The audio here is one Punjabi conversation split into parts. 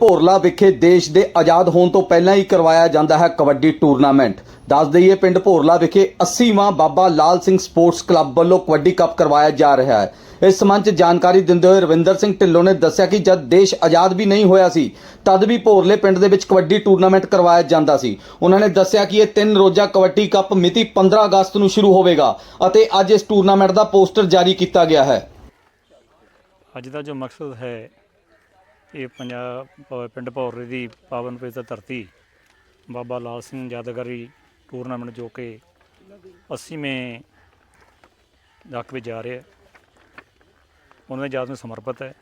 ਭੋਰਲਾ ਵਿਖੇ ਦੇਸ਼ ਦੇ ਆਜ਼ਾਦ ਹੋਣ ਤੋਂ ਪਹਿਲਾਂ ਹੀ ਕਰਵਾਇਆ ਜਾਂਦਾ ਹੈ ਕਬੱਡੀ ਟੂਰਨਾਮੈਂਟ। ਦੱਸ ਦਈਏ, ਪਿੰਡ ਭੋਰਲਾ ਵਿਖੇ 80ਵਾਂ ਬਾਬਾ ਲਾਲ ਸਿੰਘ ਸਪੋਰਟਸ ਕਲੱਬ ਵੱਲੋਂ ਕਬੱਡੀ ਕੱਪ ਕਰਵਾਇਆ ਜਾ ਰਿਹਾ ਹੈ। ਇਸ ਸੰਬੰਧ 'ਚ ਜਾਣਕਾਰੀ ਦਿੰਦੇ ਹੋਏ ਰਵਿੰਦਰ ਸਿੰਘ ਢਿੱਲੋਂ ਨੇ ਦੱਸਿਆ ਕਿ ਜਦ ਦੇਸ਼ ਆਜ਼ਾਦ ਵੀ ਨਹੀਂ ਹੋਇਆ ਸੀ, ਤਦ ਵੀ ਭੋਰਲੇ ਪਿੰਡ ਦੇ ਵਿੱਚ ਕਬੱਡੀ ਟੂਰਨਾਮੈਂਟ ਕਰਵਾਇਆ ਜਾਂਦਾ ਸੀ। ਉਹਨਾਂ ਨੇ ਦੱਸਿਆ ਕਿ ਇਹ ਤਿੰਨ ਰੋਜ਼ਾ ਕਬੱਡੀ ਕੱਪ ਮਿਤੀ 15 ਅਗਸਤ ਨੂੰ ਸ਼ੁਰੂ ਹੋਵੇਗਾ ਅਤੇ ਅੱਜ ਇਸ ਟੂਰਨਾਮੈਂਟ ਦਾ ਪੋਸਟਰ ਜਾਰੀ ਕੀਤਾ ਗਿਆ ਹੈ। ਅੱਜ ਦਾ ਜੋ ਮਕਸਦ ਹੈ ਇਹ ਪੰਜਾਬ ਪਿੰਡ ਭੌਰੇ ਦੀ ਪਾਵਨ ਪਵਿੱਤਰ ਧਰਤੀ, ਬਾਬਾ ਲਾਲ ਸਿੰਘ ਯਾਦਗਾਰੀ ਟੂਰਨਾਮੈਂਟ ਜੋ ਕਿ 80ਵੇਂ ਲੱਖ ਵਿੱਚ ਜਾ ਰਿਹਾ। ਉਹਨਾਂ ਦੇ ਯਾਦ ਨੂੰ ਸਮਰਪਿਤ ਹੈ।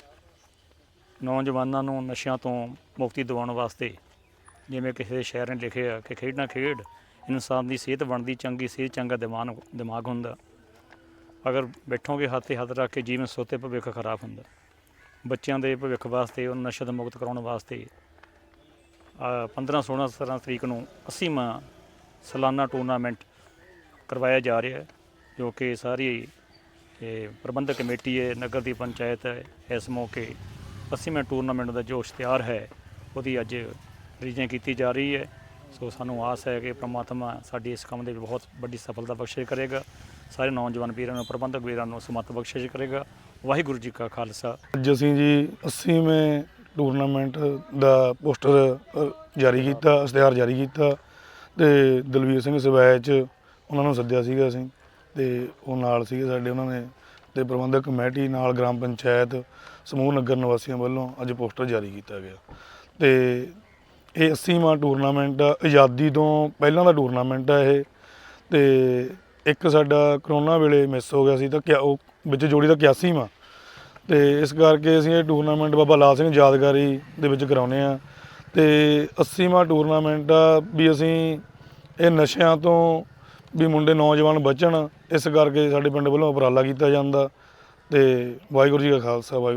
ਨੌਜਵਾਨਾਂ ਨੂੰ ਨਸ਼ਿਆਂ ਤੋਂ ਮੁਕਤੀ ਦਿਵਾਉਣ ਵਾਸਤੇ ਜਿਵੇਂ ਕਿਸੇ ਦੇ ਸ਼ਾਇਰ ਨੇ ਲਿਖਿਆ ਕਿ ਖੇਡਣਾ ਖੇਡ, ਇਨਸਾਨ ਦੀ ਸਿਹਤ ਬਣਦੀ ਚੰਗੀ, ਸਿਹਤ ਚੰਗਾ ਦਿਮਾਗ ਦਿਮਾਗ ਹੁੰਦਾ। ਅਗਰ ਬੈਠੋਗੇ ਹੱਥੇ ਹੱਥ ਰੱਖ ਕੇ ਜੀਵਨ ਸੋਤੇ ਭਵਿੱਖ ਖਰਾਬ ਹੁੰਦਾ। ਬੱਚਿਆਂ ਦੇ ਭਵਿੱਖ ਵਾਸਤੇ ਉਹ ਨਸ਼ਾ ਤੋਂ ਮੁਕਤ ਕਰਾਉਣ ਵਾਸਤੇ ਅ, 15 16 17 ਤਰੀਕ ਨੂੰ 80ਵਾਂ ਸਾਲਾਨਾ ਟੂਰਨਾਮੈਂਟ ਕਰਵਾਇਆ ਜਾ ਰਿਹਾ ਹੈ ਜੋ ਕਿ ਸਾਰੀ ਇਹ ਪ੍ਰਬੰਧਕ ਕਮੇਟੀ ਹੈ ਨਗਰ ਦੀ ਪੰਚਾਇਤ ਹੈ ਇਸ ਮੌਕੇ 80ਵੇਂ ਟੂਰਨਾਮੈਂਟ ਦਾ ਜੋ ਇਸ਼ਤਿਹਾਰ ਹੈ ਉਹਦੀ ਅੱਜ ਰਿਲੀਜ਼ ਕੀਤੀ ਜਾ ਰਹੀ ਹੈ। ਸੋ ਸਾਨੂੰ ਆਸ ਹੈ ਕਿ ਪ੍ਰਮਾਤਮਾ ਸਾਡੀ ਇਸ ਕੰਮ ਦੇ ਵਿੱਚ ਬਹੁਤ ਵੱਡੀ ਸਫਲਤਾ ਬਖਸ਼ਿਸ਼ ਕਰੇਗਾ। ਸਾਰੇ ਨੌਜਵਾਨ ਵੀਰਾਂ ਨੂੰ, ਪ੍ਰਬੰਧਕ ਵੀਰਾਂ ਨੂੰ ਸਮਤ ਬਖਸ਼ਿਸ਼ ਕਰੇਗਾ। ਵਾਹਿਗੁਰੂ ਜੀ ਕਾ ਖਾਲਸਾ। ਅੱਜ ਅਸੀਂ ਜੀ 80ਵੇਂ ਟੂਰਨਾਮੈਂਟ ਦਾ ਪੋਸਟਰ ਜਾਰੀ ਕੀਤਾ, ਇਸ਼ਤਿਹਾਰ ਜਾਰੀ ਕੀਤਾ ਤੇ ਦਲਵੀਰ ਸਿੰਘ ਸਵੈਚ ਉਹਨਾਂ ਨੂੰ ਸੱਦਿਆ ਸੀਗਾ ਅਸੀਂ ਤੇ ਉਹ ਨਾਲ ਸੀਗੇ ਸਾਡੇ ਉਹਨਾਂ ਨੇ ਤੇ ਪ੍ਰਬੰਧਕ ਕਮੇਟੀ ਨਾਲ ਗ੍ਰਾਮ ਪੰਚਾਇਤ ਸਮੂਹ ਨਗਰ ਨਿਵਾਸੀਆਂ ਵੱਲੋਂ ਅੱਜ ਪੋਸਟਰ ਜਾਰੀ ਕੀਤਾ ਗਿਆ। ਤੇ ਇਹ 80ਵਾਂ ਟੂਰਨਾਮੈਂਟ ਆਜ਼ਾਦੀ ਤੋਂ ਪਹਿਲਾਂ ਦਾ ਟੂਰਨਾਮੈਂਟ ਹੈ ਇਹ ਤੇ ਇੱਕ ਸਾਡਾ ਕਰੋਨਾ ਵੇਲੇ ਮਿਸ ਹੋ ਗਿਆ ਸੀ ਤਾਂ ਕਿਆ ਉਹ ਵਿੱਚ ਜੋੜੀ ਦਾ 81ਵਾਂ ਤੇ ਇਸ ਕਰਕੇ ਅਸੀਂ ਇਹ ਟੂਰਨਾਮੈਂਟ ਬਾਬਾ ਲਾਲ ਸਿੰਘ ਯਾਦਗਾਰੀ ਦੇ ਵਿੱਚ ਕਰਾਉਨੇ ਆ ਤੇ 80ਵਾਂ ਟੂਰਨਾਮੈਂਟ ਆ ਵੀ ਅਸੀਂ ਇਹ ਨਸ਼ਿਆਂ ਤੋਂ ਵੀ ਮੁੰਡੇ ਨੌਜਵਾਨ ਬਚਣ, ਇਸ ਕਰਕੇ ਸਾਡੇ ਪਿੰਡ ਵੱਲੋਂ ਉਪਰਾਲਾ ਕੀਤਾ ਜਾਂਦਾ। ਤੇ ਵਾਹਿਗੁਰੂ ਜੀ ਕਾ ਖਾਲਸਾ, ਵਾਹਿਗੁਰੂ